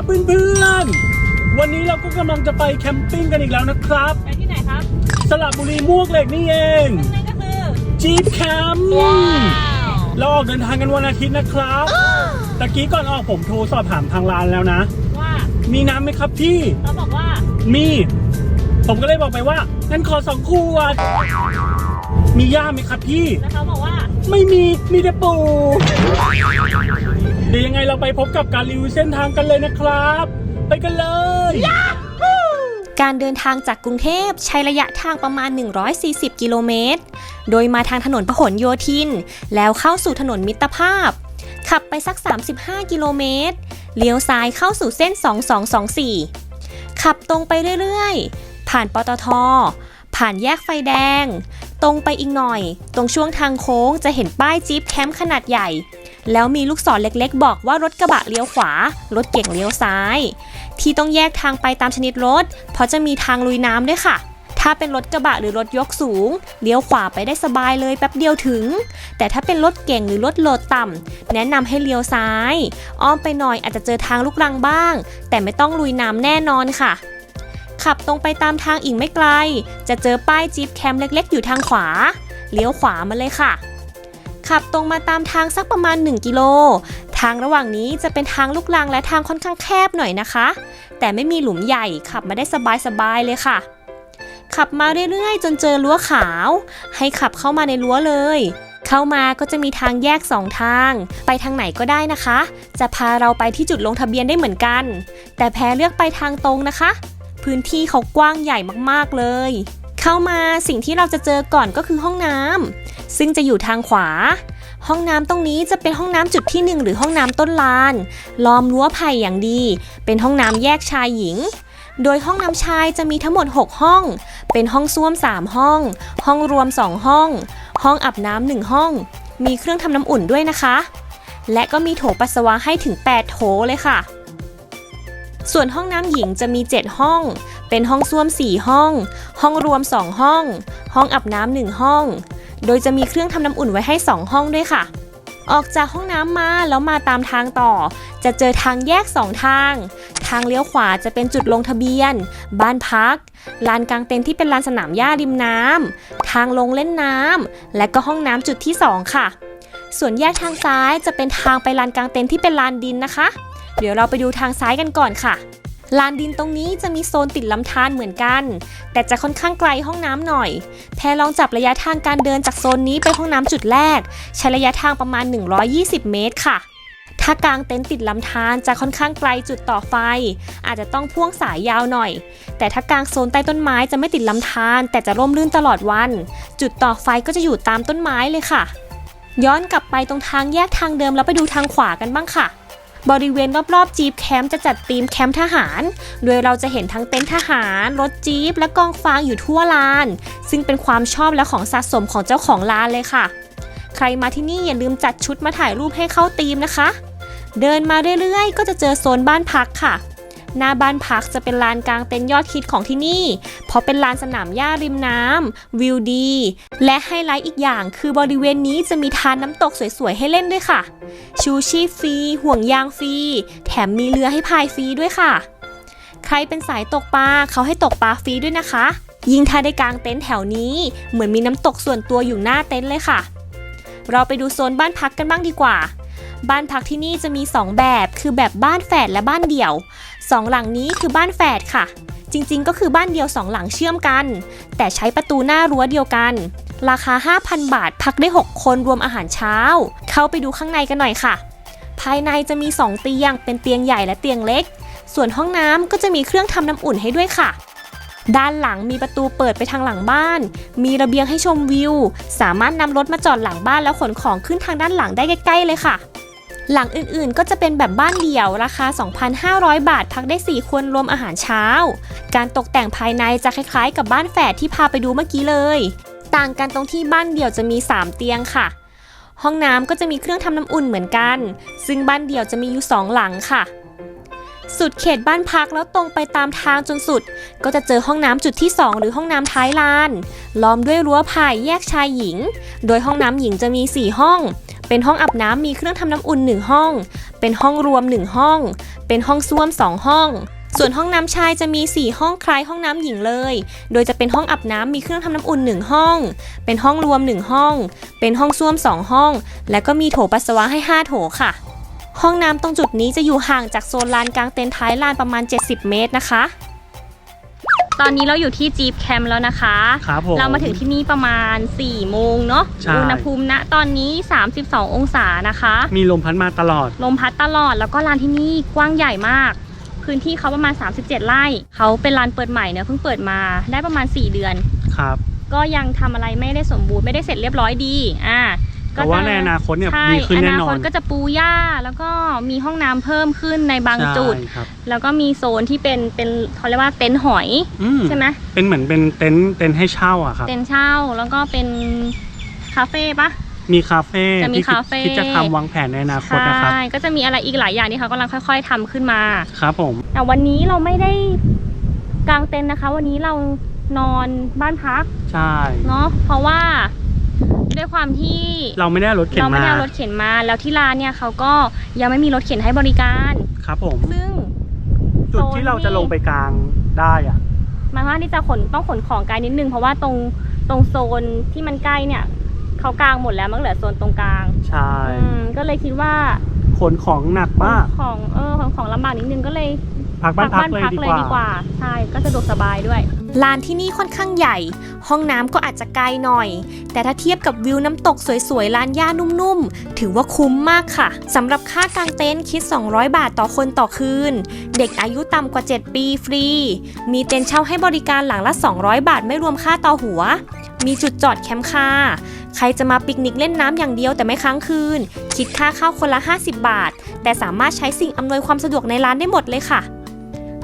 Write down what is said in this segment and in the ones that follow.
ครับเพื่อนๆ วันนี้เราก็กำลังจะไปแคมปิ้งกันอีกแล้วนะครับไปที่ไหนครับสระบุรีมวกเหล็กนี่เองนั่นก็คือจีบแคมป์ว้าวเราออกเดินทางกันวันอาทิตย์นะครับตะกี้ก่อนออกผมโทรสอบถามทางร้านแล้วนะ ว่ามีน้ำไหมครับพี่เขาบอกว่ามี ผมก็เลยบอกไปว่างั้นขอสองขวดมีย่าไหมครับพี่แล้วเขาบอกว่า ไม่มีมีแต่ปู เดี๋ยวยังไงเราไปพบกับการรีวิวเส้นทางกันเลยนะครับ ไปกันเลย การเดินทางจากกรุงเทพใช้ระยะทางประมาณ 140 กิโลเมตร โดยมาทางถนนพหลโยธิน แล้วเข้าสู่ถนนมิตรภาพ ขับไปสัก 35 กิโลเมตร เลี้ยวซ้ายเข้าสู่เส้น 2224 ขับตรงไปเรื่อยๆ ผ่านปตท ผ่านแยกไฟแดง ตรงไปอีกหน่อย ตรงช่วงทางโค้งจะเห็นป้ายจี๊ปแคมป์ขนาดใหญ่ แล้วมีลูกศรเล็กๆ บอกว่ารถกระบะเลี้ยวขวา รถเก่งเลี้ยวซ้าย ที่ต้องแยกทางไปตามชนิดรถ เพราะจะมีทางลุยน้ำด้วยค่ะถ้าเป็นรถกระบะหรือรถยกสูง เลี้ยวขวาไปได้สบายเลยแป๊บเดียวถึง แต่ถ้าเป็นรถเก่งหรือรถโหลดต่ำแนะนำให้เลี้ยวซ้าย อ้อมไปหน่อยอาจจะเจอทางลูกรังบ้าง แต่ไม่ต้องลุยน้ำแน่นอนค่ะ ขับตรงไปตามทางอีกไม่ไกล จะเจอป้ายจี๊ปแคมเล็กๆ อยู่ทางขวา เลี้ยวขวามาเลยค่ะ ขับตรงมาตามทางสักประมาณ 1 กิโล ทางระหว่างนี้จะเป็นทางลูกรังและทางค่อนข้างแคบหน่อยนะคะ แต่ไม่มีหลุมใหญ่ขับมาได้สบายๆเลยค่ะ ขับมาเรื่อยๆ จนเจอรั้วขาว ให้ขับเข้ามาในรั้วเลย เข้ามาก็จะมีทางแยกสองทาง ไปทางไหนก็ได้นะคะ จะพาเราไปที่จุดลงทะเบียนได้เหมือนกัน แต่แพรเลือกไปทางตรงนะคะ พื้นที่เขากว้างใหญ่มากๆเลยเข้ามาสิ่งที่เราจะเจอก่อนก็คือห้องน้ำ ซึ่งจะอยู่ทางขวา ห้องน้ำตรงนี้จะเป็นห้องน้ำจุดที่ 1 หรือห้องน้ำต้นลาน ล้อมรั้วไผ่อย่างดี เป็นห้องน้ำแยกชายหญิง โดยห้องน้ำชายจะมีทั้งหมด 6 ห้อง เป็นห้องส้วม 3 ห้อง ห้องรวม 2 ห้อง ห้องอาบน้ำหนึ่งห้อง มีเครื่องทำน้ำอุ่นด้วยนะคะ และก็มีโถปัสสาวะให้ถึง 8 โถเลยค่ะส่วนห้องน้ำหญิงจะมี 7 ห้อง เป็นห้องส้วม 4 ห้อง ห้องรวม 2 ห้อง ห้องอาบน้ำหนึ่งห้อง โดยจะมีเครื่องทำน้ำอุ่นไว้ให้ 2 ห้องด้วยค่ะ ออกจากห้องน้ำมาแล้วมาตามทางต่อ จะเจอทางแยก 2 ทาง ทางเลี้ยวขวาจะเป็นจุดลงทะเบียน บ้านพัก ลานกลางเต็นท์ที่เป็นลานสนามหญ้าริมน้ำ ทางลงเล่นน้ำ และก็ห้องน้ำจุดที่ 2 ค่ะ ส่วนแยกทางซ้ายจะเป็นทางไปลานกลางเต็นท์ที่เป็นลานดินนะคะ เดี๋ยวเราไปดูทางซ้ายกันก่อนค่ะ ลานดินตรงนี้จะมีโซนติดลำธารเหมือนกัน แต่จะค่อนข้างไกลห้องน้ำหน่อย แพรลองจับระยะทางการเดินจากโซนนี้ไปห้องน้ำจุดแรก ใช้ระยะทางประมาณ 120 เมตรค่ะ ถ้ากางเต็นท์ติดลำธารจะค่อนข้างไกลจุดต่อไฟ อาจจะต้องพ่วงสายยาวหน่อย แต่ถ้ากางโซนใต้ต้นไม้จะไม่ติดลำธารแต่จะร่มรื่นตลอดวัน จุดต่อไฟก็จะอยู่ตามต้นไม้เลยค่ะ ย้อนกลับไปตรงทางแยกทางเดิมแล้วไปดูทางขวากันบ้างค่ะ บริเวณรอบๆจีบแคมป์จะจัดธีมแคมป์ทหาร โดยเราจะเห็นทั้งเต็นท์ทหาร รถจีบและกองฟางอยู่ทั่วลาน ซึ่งเป็นความชอบและของสะสมของเจ้าของลานเลยค่ะ ใครมาที่นี่อย่าลืมจัดชุดมาถ่ายรูปให้เข้าธีมนะคะ เดินมาเรื่อยๆ ก็จะเจอโซนบ้านพักค่ะ หน้าบ้านพักจะเป็นลานกลางเต็นท์ยอดฮิตของที่นี่ เพราะเป็นลานสนามหญ้าริมน้ำวิวดี และไฮไลท์อีกอย่างคือบริเวณนี้จะมีทานน้ำตกสวยๆ ให้เล่นด้วยค่ะ ชูชีพฟรี ห่วงยางฟรี แถมมีเรือให้พายฟรีด้วยค่ะ ใครเป็นสายตกปลาเขาให้ตกปลาฟรีด้วยนะคะ ยิ่งถ้าได้กางเต็นท์แถวนี้ เหมือนมีน้ำตกส่วนตัวอยู่หน้าเต็นท์เลยค่ะ เราไปดูโซนบ้านพักกันบ้างดีกว่าบ้านพักที่นี่จะมี 2 แบบ คือแบบบ้านแฝดและบ้านเดี่ยว สองหลังนี้คือบ้านแฝดค่ะ จริงๆ ก็คือบ้านเดียวสองหลังเชื่อมกัน แต่ใช้ประตูหน้ารั้วเดียวกัน ราคา 5,000 บาทพักได้ 6 คนรวมอาหารเช้า เข้าไปดูข้างในกันหน่อยค่ะ ภายในจะมี 2 เตียง เป็นเตียงใหญ่และเตียงเล็ก ส่วนห้องน้ำก็จะมีเครื่องทำน้ำอุ่นให้ด้วยค่ะด้านหลังมีประตูเปิดไปทางหลังบ้าน มีระเบียงให้ชมวิว สามารถนำรถมาจอดหลังบ้านแล้วขนของขึ้นทางด้านหลังได้ใกล้ๆเลยค่ะ หลังอื่นๆ ก็จะเป็นแบบบ้านเดี่ยวราคา 2,500 บาท พักได้ 4 คนรวมอาหารเช้า การตกแต่งภายในจะคล้ายๆ กับบ้านแฝดที่พาไปดูเมื่อกี้เลย ต่างกันตรงที่บ้านเดี่ยวจะมี 3 เตียงค่ะ ห้องน้ำก็จะมีเครื่องทำน้ำอุ่นเหมือนกัน ซึ่งบ้านเดี่ยวจะมีอยู่ 2 หลังค่ะ สุดเขตบ้านพักแล้วตรงไปตามทางจนสุด ก็จะเจอห้องน้ำจุดที่ 2 หรือห้องน้ำท้ายลาน ล้อมด้วยรั้วไผ่แยกชายหญิง โดยห้องน้ำหญิงจะมี 4 ห้อง เป็นห้องอาบน้ำมีเครื่องทำน้ำอุ่น 1 ห้อง เป็นห้องรวม 1 ห้อง เป็นห้องส้วม 2 ห้อง ส่วนห้องน้ำชายจะมี 4 ห้องคล้ายห้องน้ำหญิงเลย โดยจะเป็นห้องอาบน้ำมีเครื่องทำน้ำอุ่น 1 ห้อง เป็นห้องรวม 1 ห้อง เป็นห้องส้วม 2 ห้อง และก็มีโถปัสสาวะให้ 5 โถค่ะ ห้องน้ำตรงจุดนี้จะอยู่ห่างจากโซนลานกลางเต็นท์ท้ายลานประมาณ 70 เมตรนะคะ ตอนนี้เราอยู่ที่จีบแคมป์แล้วนะคะครับผมเรามาถึงที่นี่ประมาณ4โมงเนาะใช่ อุณหภูมิณตอนนี้ 32 องศานะคะ มีลมพัดมาตลอด ลมพัดตลอดแล้วก็ลานที่นี่กว้างใหญ่มาก พื้นที่เขาประมาณ 37 ไร่เขาเป็นลานเปิดใหม่เนอะเพิ่งเปิดมาได้ประมาณ 4 เดือน ครับ ก็ยังทำอะไรไม่ได้สมบูรณ์ไม่ได้เสร็จเรียบร้อยดี อ่า แต่ว่าในอนาคตเนี่ยใช่ดีขึ้นแน่นอนอนาคตก็จะปูหญ้าแล้วก็มีห้องน้ำเพิ่มขึ้นในบางจุด ใช่ครับแล้วก็มีโซนที่เป็นเป็นเขาเรียกว่าเต็นท์หอยอืมใช่ไหมเป็นเหมือนเป็นเต็นท์เต็นท์ให้เช่าอะครับ เต็นท์เช่าแล้วก็เป็นคาเฟ่ปะ มีคาเฟ่จะมีที่คิดคาเฟ่คิดจะทำวางแผนในอนาคตนะครับ ใช่ก็จะมีอะไรอีกหลายอย่างที่เขากำลังค่อย ๆทำขึ้นมา ครับผม แต่วันนี้เราไม่ได้กางเต็นท์นะคะ วันนี้เรานอนบ้านพักใช่ เนาะเพราะว่า ด้วยความที่เราไม่ได้เอารถเข็นเราไม่มา ได้เอารถเข็นมา แล้วที่ร้านเนี่ยเขาก็ยังไม่มีรถเข็นให้บริการ ครับผม ซึ่ง จุดที่เราจะลงไปกลางได้อะมันว่าที่จะขนต้องขนของไกลนิดนึง เพราะว่าตรงตรงโซนที่มันใกล้เนี่ยเขากลางหมดแล้วมันเหลือโซนตรงกลางใช่อืมก็เลยคิดว่าขนของหนักมาก ของเออของของลำบากนิดนึงก็เลย พักบ้านพักเลยดีกว่า ใช่ ก็สะดวกสบายด้วย ลานที่นี่ค่อนข้างใหญ่ ห้องน้ำก็อาจจะไกลหน่อย แต่ถ้าเทียบกับวิวน้ำตกสวยๆ ลานหญ้านุ่มๆ ถือว่าคุ้มมากค่ะ สำหรับค่ากางเต็นท์คิด 200 บาทต่อคนต่อคืน เด็กอายุต่ำกว่า 7 ปีฟรี มีเต็นท์เช่าให้บริการหลังละ 200 บาทไม่รวมค่าต่อหัว มีจุดจอดแคมป์คาร์ใครจะมาปิกนิกเล่นน้ำอย่างเดียวแต่ไม่ค้างคืน คิดค่าเข้าคนละ 50 บาท แต่สามารถใช้สิ่งอำนวยความสะดวกในร้านได้หมดเลยค่ะ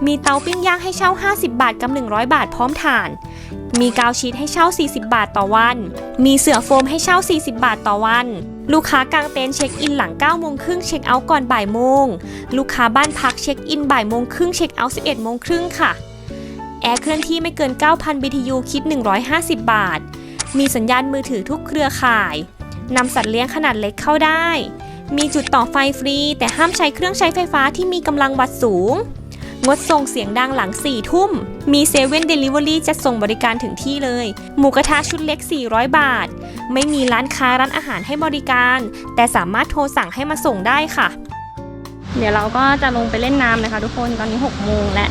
มีเตาปิ้งย่างให้เช่า 50 บาทกับ 100 บาทพร้อมถ่าน มีกาวชีตให้เช่า 40 บาทต่อวัน มีเสื่อโฟมให้เช่า 40 บาทต่อวัน ลูกค้ากางเต็นท์เช็คอินหลัง9โมงครึ่งเช็คเอาท์ก่อนบ่ายโมง ลูกค้าบ้านพักเช็คอินบ่ายโมงครึ่งเช็คเอาท์11โมงครึ่งค่ะ แอร์เคลื่อนที่ไม่เกิน 9,000 BTU คิด 150 บาท มีสัญญาณมือถือทุกเครือข่ายนำสัตว์เลี้ยงขนาดเล็กเข้าได้ มีจุดต่อไฟฟรี แต่ห้ามใช้เครื่องใช้ไฟฟ้าที่มีกำลังวัดสูง งดส่งเสียงดังหลัง 4 ทุ่ม มีเซเว่นเดลิเวอรี่จะส่งบริการถึงที่เลย หมูกระทะชุดเล็ก 400 บาท ไม่มีร้านค้าร้านอาหารให้บริการ แต่สามารถโทรสั่งให้มาส่งได้ค่ะ เดี๋ยวเราก็จะลงไปเล่นน้ำนะคะทุกคนตอนนี้ 6 โมงแล้ว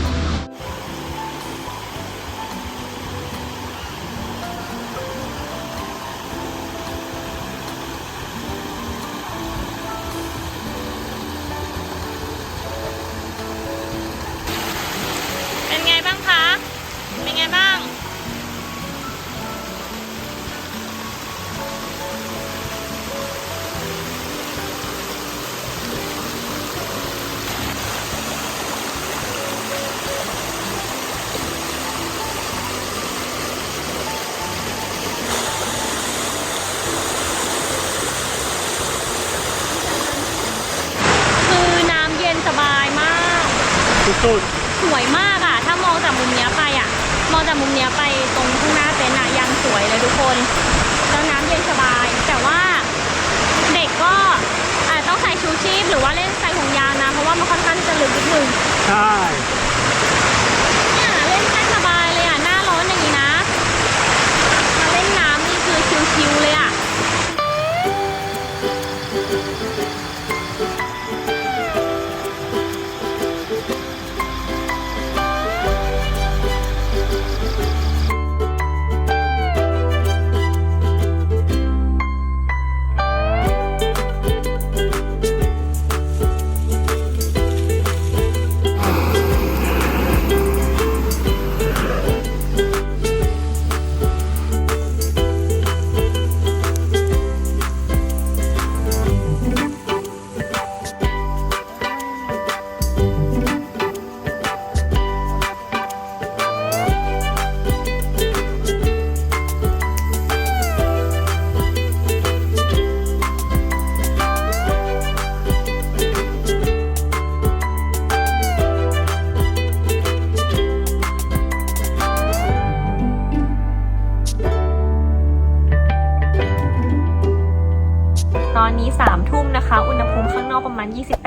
สุดสวยมากอะถ้ามองจากมุมเนี้ยไปอะมองจากมุมเนี้ยไปตรงข้างหน้าเต็นท์อะยังสวยเลยทุกคนแล้วน้ำเย็นสบาย แต่ว่าเด็กก็อาจต้องใส่ชูชีพหรือว่าเล่นใส่ห่วงยางนะ เพราะว่ามันค่อนข้างที่จะลึกนิดนึงๆ ใช่ เนี่ยเล่นได้สบายเลยอะหน้าร้อนอย่างนี้นะมาเล่นน้ำนี่คือชิวๆเลยอะ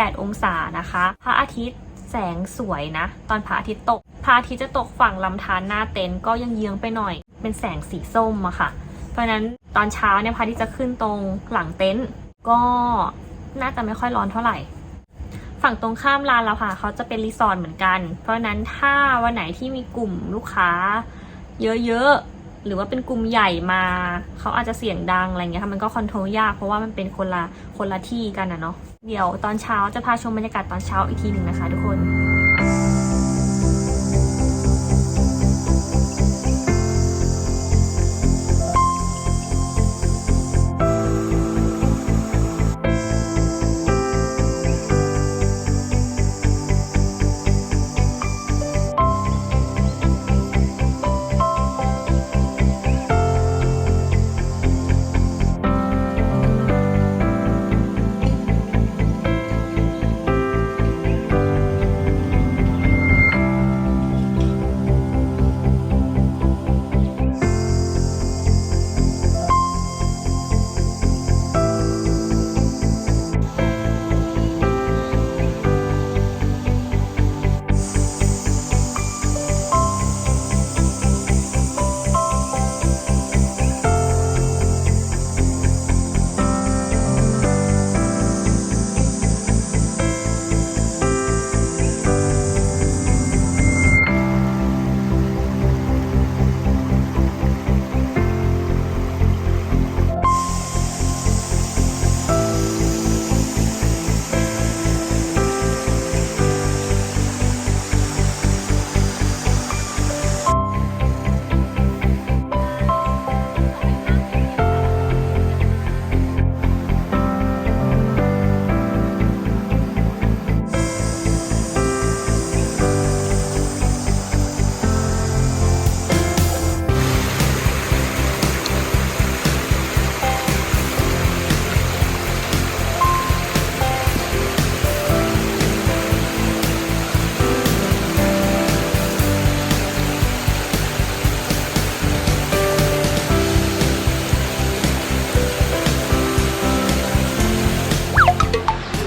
28 องศานะคะ พระอาทิตย์แสงสวยนะ ตอนพระอาทิตย์ตก พระอาทิตย์จะตกฝั่งลำธารหน้าเต็นท์ก็ยังเยื้องไปหน่อย เป็นแสงสีส้มอะค่ะ เพราะนั้นตอนเช้าเนี่ยพระอาทิตย์จะขึ้นตรงหลังเต็นท์ก็น่าจะไม่ค่อยร้อนเท่าไหร่ ฝั่งตรงข้ามลานเราค่ะ เขาจะเป็นรีสอร์ทเหมือนกัน เพราะฉะนั้นถ้าวันไหนที่มีกลุ่มลูกค้า เยอะๆ หรือว่าเป็นกลุ่มใหญ่มาเขาอาจจะเสียงดังอะไรเงี้ยค่ะมันก็คอนโทรลยากเพราะว่ามันเป็นคนละคนละที่กันนะเนาะเดี๋ยวตอนเช้าจะพาชมบรรยากาศตอนเช้าอีกทีหนึ่งนะคะทุกคน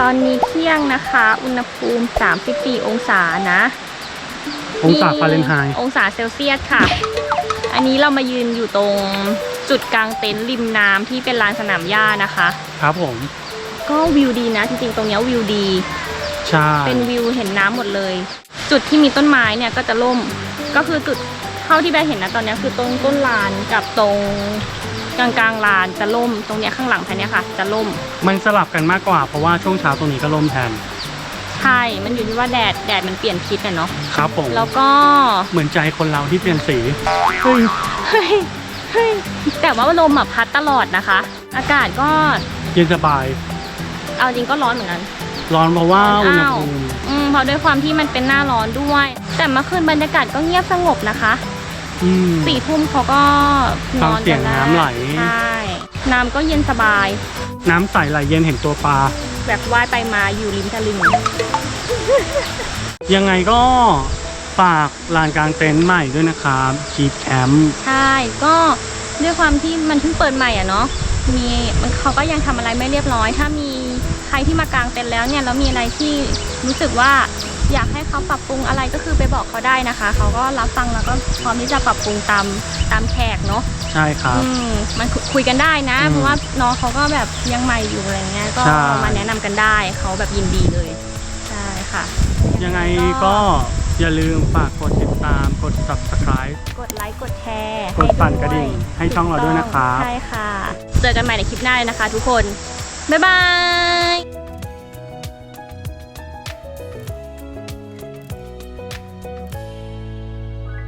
ตอนนี้เที่ยงนะคะ อุณหภูมิ 34 องศานะองศาฟาเรนไฮต์องศาเซลเซียสค่ะ อันนี้เรามายืนอยู่ตรงจุดกลางเต็นท์ริมน้ำที่เป็นลานสนามหญ้านะคะ ครับผม ก็วิวดีนะ จริงๆ ตรงเนี้ยวิวดี ใช่ เป็นวิวเห็นน้ำหมดเลย จุดที่มีต้นไม้เนี่ยก็จะล่ม ก็คือจุดเท่าที่แบร์เห็นนะตอนเนี้ยคือตรงต้นลานกับตรง กลางกลางๆลานจะล่มตรงเนี้ยข้างหลังแพนเนี้ยค่ะ จะล่ม มันสลับกันมากกว่าเพราะว่าช่วงเช้าตรงนี้ก็ล่มแทน ใช่ มันอยู่ที่ว่าแดดแดดมันเปลี่ยนทิศอะเนาะครับผม แล้วก็เหมือนใจคนเราที่เปลี่ยนสีเฮ้ยเฮ้ยเฮ้ยแต่ว่าลมอะพัดตลอดนะคะ อากาศก็เย็นสบาย เอาจริงก็ร้อนเหมือนกัน ร้อนเพราะว่าอุณหอ้าวภูมิอืมเพราะด้วยความที่มันเป็นหน้าร้อนด้วย แต่เมื่อคืนบรรยากาศก็เงียบสงบนะคะ อืม สี่ทุ่มเขาก็นฟังอนเสียกังนได้น้ำไหล ใช่น้ำก็เย็นสบายน้ำใสไหลเย็นเห็นตัวปลา แบบว่ายไปมาอยู่ริมตลิ่งยังไงก็ฝากลานกลางเต็นท์ใหม่ด้วยนะครับชีพแคมป์ใช่ก็ด้วยความที่มันเพิ่งเปิดใหม่อะเนาะมีมันเขาก็ยังทำอะไรไม่เรียบร้อย ถ้ามีใครที่มากางเต็นท์แล้วเนี่ยแล้วมีอะไรที่รู้สึกว่า อยากให้เขาปรับปรุงอะไรก็คือไปบอกเขาได้นะคะ เขาก็รับฟังแล้วก็พร้อมที่จะปรับปรุงตามตามแขกเนาะใช่ครับ อืมมันคุคุยกันได้นะ อืมเพราะว่าน้องเขาก็แบบยังใหม่อยู่อะไรเงี้ยก็ใช่ มาแนะนำกันได้เขาแบบยินดีเลยใช่ค่ะ ยังไงก็อย่าลืมฝากกดติดตามกด subscribe กดไลค์กดแชร์กดปั่นให้กระดิ่งให้ช่องเราด้วยนะครับ ใช่ค่ะ เจอกันใหม่ในคลิปหน้าเลยนะคะทุกคน บ๊ายบาย